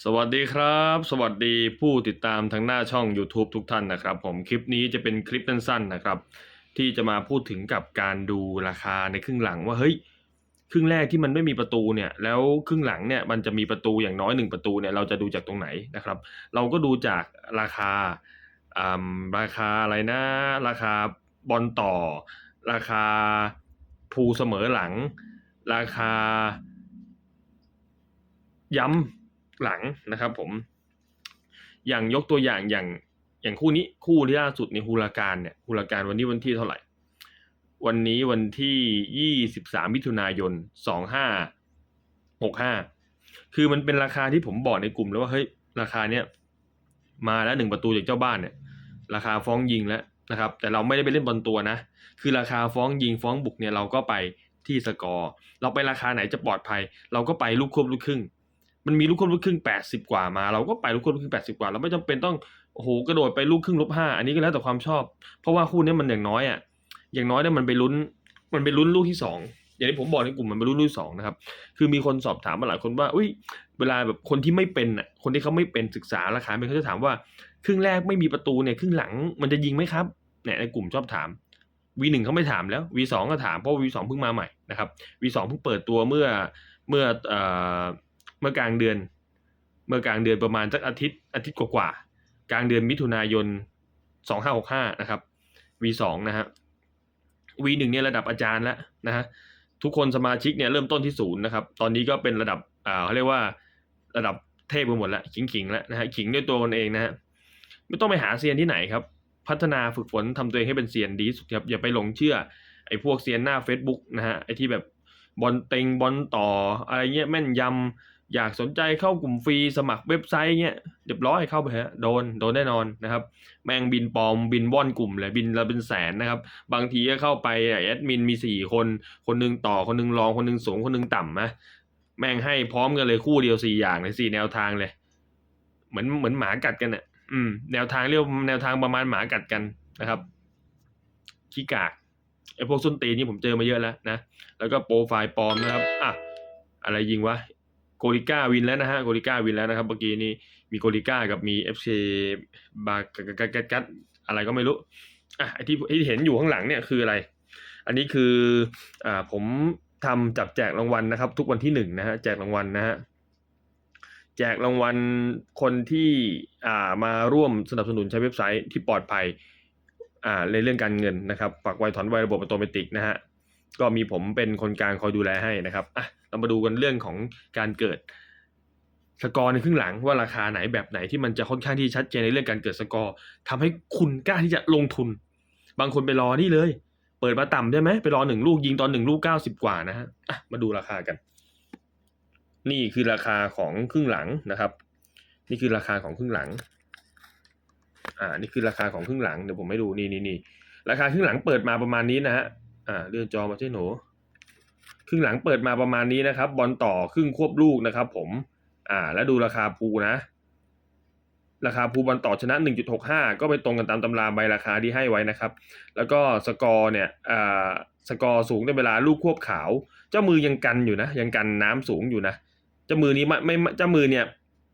สวัสดีครับ สวัสดีผู้ติดตามทางหน้าช่อง YouTube ทุกท่านนะครับ ผมคลิปนี้จะเป็นคลิปสั้นๆนะครับ ที่จะมาพูดถึงกับการดูราคาในครึ่งหลังว่าเฮ้ยครึ่งแรกที่มันไม่มีประตูเนี่ยแล้วครึ่งหลังเนี่ยมันจะมีประตูอย่างน้อยหนึ่งประตูเนี่ยเราจะดูจากตรงไหนนะครับ เราก็ดูจากราคาอ่าราคาอะไรนะ ราคาบอลต่อ ราคาภูเสมอหลัง ราคาย้ำ หลังนะครับผม อย่างยกตัวอย่างอย่างอย่างคู่นี้คู่ที่ล่าสุดในฮูลาการเนี่ยฮูลาการวันนี้วันที่เท่าไหร่ วันนี้วันที่ยี่สิบสามมิถุนายนสองห้าหกห้าคือมันเป็นราคาที่ผมบอกในกลุ่มแล้วว่าเฮ้ยราคาเนี้ยมาแล้วหนึ่งประตูจากเจ้าบ้านเนี่ย ราคาฟ้องยิงแล้วนะครับ แต่เราไม่ได้ไปเล่นบอลตัวนะ คือราคาฟ้องยิงฟ้องบุกเนี่ยเราก็ไปที่สกอร์ เราไปราคาไหนจะปลอดภัย เราก็ไปลูกควบลูกครึ่ง มันมีลูกควบลูกครึ่งแปดสิบกว่ามา เราก็ไปลูกควบลูกครึ่งแปดสิบกว่าเราไม่จำเป็นต้องโอ้โหกระโดดไปลูกครึ่งลบห้าอันนี้ก็แล้วแต่ความชอบ เพราะว่าคู่นี้มันอย่างน้อยอะอย่างน้อยเนี่ยมันไปลุ้น มันไปลุ้นลูกที่สองอย่างที่ผมบอกในกลุ่มมันไปลุ้นลูกที่สองนะครับคือมีคนสอบถามมาหลายคนว่าอุ้ยเวลาแบบคนที่ไม่เป็นอะคนที่เขาไม่เป็นศึกษาราคาเป็นเขาจะถามว่าครึ่งแรกไม่มีประตูเนี่ยครึ่งหลังมันจะยิงไหมครับเนี่ยในกลุ่มชอบถาม V หนึ่งเขาไม่ถามแล้ว V สองก็ถามเพราะ V สองเพิ่งมาใหม่นะครับ V สองเพิ่งเปิดตัวเมื่อเมื่อ เมื่อกลางเดือน เมื่อกลางเดือนประมาณสักอาทิตย์อาทิตย์กว่าๆกลางเดือนมิถุนายนสองห้าหกห้านะครับ V สองนะฮะ V หนึ่งเนี่ยระดับอาจารย์แล้วนะฮะทุกคนสมาชิกเนี่ยเริ่มต้นที่ศูนย์นะครับ ตอนนี้ก็เป็นระดับอ่าเขาเรียกว่าระดับเทพไปหมดแล้วขิงๆแล้วนะฮะขิงด้วยตัวมันเองนะฮะไม่ต้องไปหาเซียนที่ไหนครับ พัฒนาฝึกฝนทำตัวเองให้เป็นเซียนดีสุดครับอย่าไปหลงเชื่อไอ้พวกเซียนหน้า Facebook นะฮะไอ้ที่แบบบอลเต็งบอลต่ออะไรเงี้ยแม่นยำ อยากสนใจเข้ากลุ่มฟรีสมัครเว็บไซต์เงี้ยเรียบร้อยเข้าไปฮะโดนโดนแน่นอนนะครับ แมงบินปลอมบินว่อนกลุ่มเลยบินละเป็นแสนนะครับ บางทีก็เข้าไปแอดมินมีสี่คน คนหนึงต่อคนหนึงรองคนหนึงสูงคนหนึงต่ำนะแม่งให้พร้อมกันเลยคู่เดียวสี่อย่างเลยสี่แนวทางเลย เหมือนเหมือนหมากัดกันอะ อืม แนวทางเรียกว่าแนวทางประมาณหมากัดกันนะครับขี้กากไอพวกส้นตีนนี่ผมเจอมาเยอะแล้วนะแล้วก็โปรไฟล์ปลอมนะครับอะอะไรยิงวะ โกลิก้าวินแล้วนะฮะโกลิก้าวินแล้วนะครับเมื่อกี้นี้มีโกลิก้ากับมีเอฟซีบากัดกัดกัดกัดอะไรก็ไม่รู้อะไอที่ที่เห็นอยู่ข้างหลังเนี่ยคืออะไร อันนี้คืออ่าผมทำจับแจกรางวัลนะครับ ทุกวันที่หนึ่งนะฮะแจกรางวัลนะฮะแจกรางวัลคนที่อ่ามาร่วมสนับสนุนใช้เว็บไซต์ที่ปลอดภัยอ่าในเรื่องการเงินนะครับฝากไวถอนไวระบบอัตโนมัตินะฮะก็มีผมเป็นคนกลางคอยดูแลให้นะครับอะ เรามาดูกันเรื่องของการเกิดสกอร์ในครึ่งหลังว่าราคาไหนแบบไหนที่มันจะค่อนข้างที่ชัดเจนในเรื่องการเกิดสกอร์ทำให้คุณกล้าที่จะลงทุน บางคนไปรอนี่เลย เปิดมาต่ำได้ไหมไปรอหนึ่งลูกยิงตอนหนึ่งลูกเก้าสิบกว่านะฮะอะมาดูราคากัน นี่คือราคาของครึ่งหลังนะครับ นี่คือราคาของครึ่งหลัง อ่า นี่คือราคาของครึ่งหลังเดี๋ยวผมให้ดูนี่นี่นี่ราคาครึ่งหลังเปิดมาประมาณนี้นะฮะอ่าเลื่อนจอมาใช่หนู ครึ่งหลังเปิดมาประมาณนี้นะครับ บอลต่อครึ่งควบลูกนะครับ ผม อ่า แล้วดูราคาภูนะ ราคาภูบอลต่อชนะ 1.65 ก็ไปตรงกันตามตำราใบราคาที่ให้ไว้นะครับ แล้วก็สกอร์เนี่ยอ่าสกอร์สูงในเวลาลูกควบขาว เจ้ามือยังกันอยู่นะ ยังกันน้ำสูงอยู่นะ เจ้ามือนี้ไม่ไม่เจ้ามือเนี่ย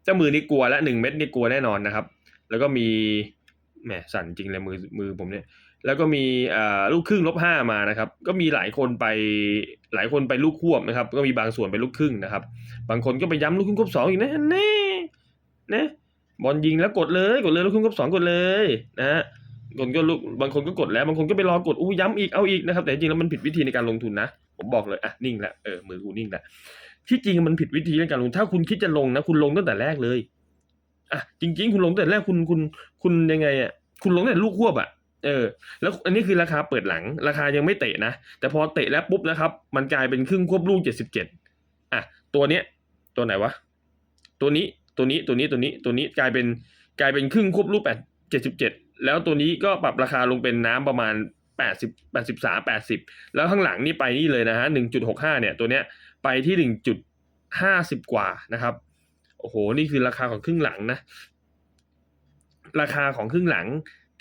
เจ้ามือนี่กลัวและหนึ่งเม็ดนี่กลัวแน่นอนนะครับ แล้วก็มีแหมสั่นจริงเลยมือมือผมเนี่ย แล้วก็มีลูกครึ่งลบห้ามานะครับ ก็มีหลายคนไปหลายคนไปลูกควบนะครับ ก็มีบางส่วนไปลูกครึ่งนะครับ บางคนก็ไปย้ำลูกครึ่งควบสองอีกนะแน่นะบอลยิงแล้วกดเลยกดเลยลูกครึ่งควบสองกดเลยนะฮะคนก็ลูกบางคนก็กดแล้วบางคนก็ไปรอกดอู้ย้ำอีกเอาอีกนะครับ แต่จริงแล้วมันผิดวิธีในการลงทุนนะ ผมบอกเลยอะนิ่งละเออมือกูนิ่งละที่จริงมันผิดวิธีในการลงถ้าคุณคิดจะลงนะ คุณลงตั้งแต่แรกเลยอะจริง ๆ คุณลงตั้งแต่แรกคุณคุณคุณยังไงอะคุณลงตั้งแต่ลูกควบอะ เออ แล้วอันนี้คือราคาเปิดหลัง ราคายังไม่เตะนะ แต่พอเตะแล้วปุ๊บนะครับ มันกลายเป็นครึ่งควบลูกเจ็ดสิบเจ็ดอะ ตัวเนี้ย ตัวไหนวะ ตัวนี้ ตัวนี้ ตัวนี้ ตัวนี้ ตัวนี้ กลายเป็น กลายเป็นครึ่งควบลูกแปดเจ็ดสิบเจ็ด แล้วตัวนี้ก็ปรับราคาลงเป็นน้ำประมาณแปดสิบแปดสิบสามแปดสิบ แล้วข้างหลังนี่ไปนี่เลยนะฮะหนึ่งจุดหกห้าเนี่ย ตัวเนี้ย ไปที่หนึ่งจุดห้าสิบกว่านะครับ โอ้โห นี่คือราคาของครึ่งหลังนะ ราคาของครึ่งหลัง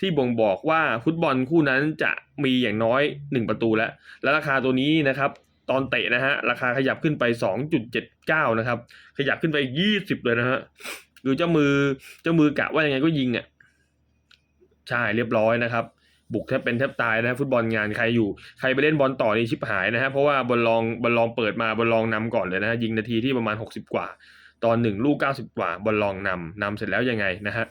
ที่บ่งบอกว่าฟุตบอลคู่นั้นจะมีอย่างน้อยหนึ่งประตูแล้ว แล้วราคาตัวนี้นะครับตอนเตะนะฮะราคาขยับขึ้นไป 2.79 นะครับ ขยับขึ้นไป 20 เลยนะฮะคือเจ้ามือเจ้ามือกะว่ายังไงก็ยิงอะใช่เรียบร้อยนะครับ บุกแทบเป็นแทบตายนะฟุตบอลงานใครอยู่ใครไปเล่นบอลต่อนี่ชิบหายนะฮะเพราะว่าบอลลองบอลลองเปิดมาบอลลองนำก่อนเลยนะฮะยิงนาทีที่ประมาณ 60 กว่า ตอนหนึ่งลูก 90 กว่าบอลลองนำนำเสร็จแล้วยังไงนะฮะ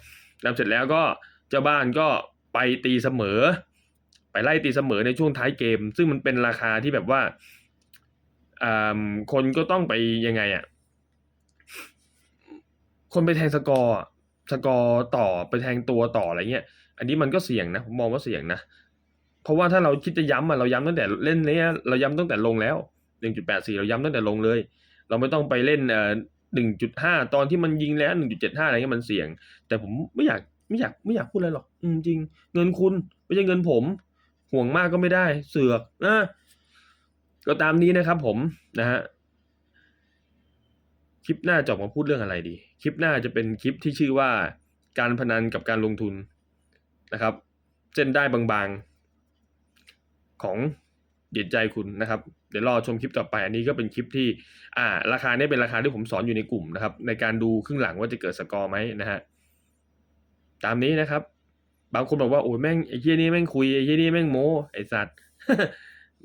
นำเสร็จแล้วก็ เจ้าบ้านก็ไปตีเสมอ ไปไล่ตีเสมอในช่วงท้ายเกม ซึ่งมันเป็นราคาที่แบบว่าอ่าคนก็ต้องไปยังไงอะ คนไปแทงสกอร์สกอร์ต่อไปแทงตัวต่ออะไรเงี้ย อันนี้มันก็เสี่ยงนะผมมองว่าเสี่ยงนะ เพราะว่าถ้าเราคิดจะย้ำอะเราย้ำตั้งแต่เล่นเนี้ยเราย้ำตั้งแต่ลงแล้วหนึ่งจุดแปดสี่เราย้ำตั้งแต่ลงเลย เราไม่ต้องไปเล่นเอ่อหนึ่งจุดห้าตอนที่มันยิงแล้วหนึ่งจุดเจ็ดห้าอะไรเงี้ยมันเสี่ยง แต่ผมไม่อยาก ไม่อยากไม่อยากพูดอะไรหรอกอืมจริง เงินคุณไม่ใช่เงินผม ห่วงมากก็ไม่ได้ เสือกนะก็ตามนี้นะครับผมนะฮะคลิปหน้าจะออกมาพูดเรื่องอะไรดี คลิปหน้าจะเป็นคลิปที่ชื่อว่าการพนันกับการลงทุนนะครับ เส้นได้บางๆของเดียดใจคุณนะครับ เดี๋ยวรอชมคลิปต่อไป อันนี้ก็เป็นคลิปที่ อ่า ราคาเนี้เป็นราคาที่ผมสอนอยู่ในกลุ่มนะครับ ในการดูครึ่งหลังว่าจะเกิดสกอร์ไหมนะฮะ ตามนี้นะครับ บางคนบอกว่าโอ้ยแม่งไอ้เหี้ยนี่แม่งคุยไอ้เหี้ยนี่แม่งโมไอ้สัตว์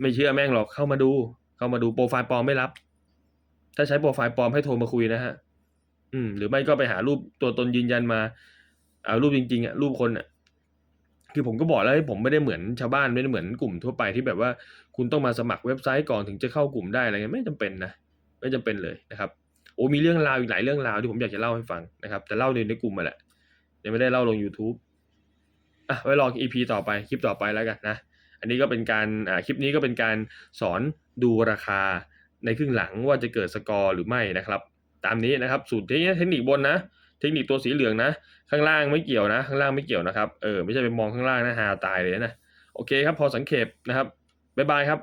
ไม่เชื่อแม่งหรอกเข้ามาดู เข้ามาดูโปรไฟล์ปลอมไม่รับ ถ้าใช้โปรไฟล์ปลอมให้โทรมาคุยนะฮะ อืม หรือไม่ก็ไปหารูปตัวตนยืนยันมาเอารูปจริงๆอะรูปคนอะคือผมก็บอกแล้วให้ผมไม่ได้เหมือนชาวบ้านไม่ได้เหมือนกลุ่มทั่วไปที่แบบว่า คุณต้องมาสมัครเว็บไซต์ก่อนถึงจะเข้ากลุ่มได้อะไรเงี้ยไม่จำเป็นนะไม่จำเป็นเลยนะครับ โอ้มีเรื่องราวอีกหลายเรื่องราวที่ผมอยากจะเล่าให้ฟังนะครับ แต่เล่าในในกลุ่มมาแหละ ยังไม่ได้เล่าลง YouTube อะไว้รอ EP ต่อไปคลิปต่อไปแล้วกันนะ อันนี้ก็เป็นการอ่าคลิปนี้ก็เป็นการสอนดูราคาในครึ่งหลังว่าจะเกิดสกอร์หรือไม่นะครับ ตามนี้นะครับ สูตรเทคนิคบนนะ เทคนิคตัวสีเหลืองนะ ข้างล่างไม่เกี่ยวนะ ข้างล่างไม่เกี่ยวนะครับเออไม่ใช่ไปมองข้างล่างนะฮาตายเลยนะโอเคครับพอสังเขปนะครับบ๊ายบายครับ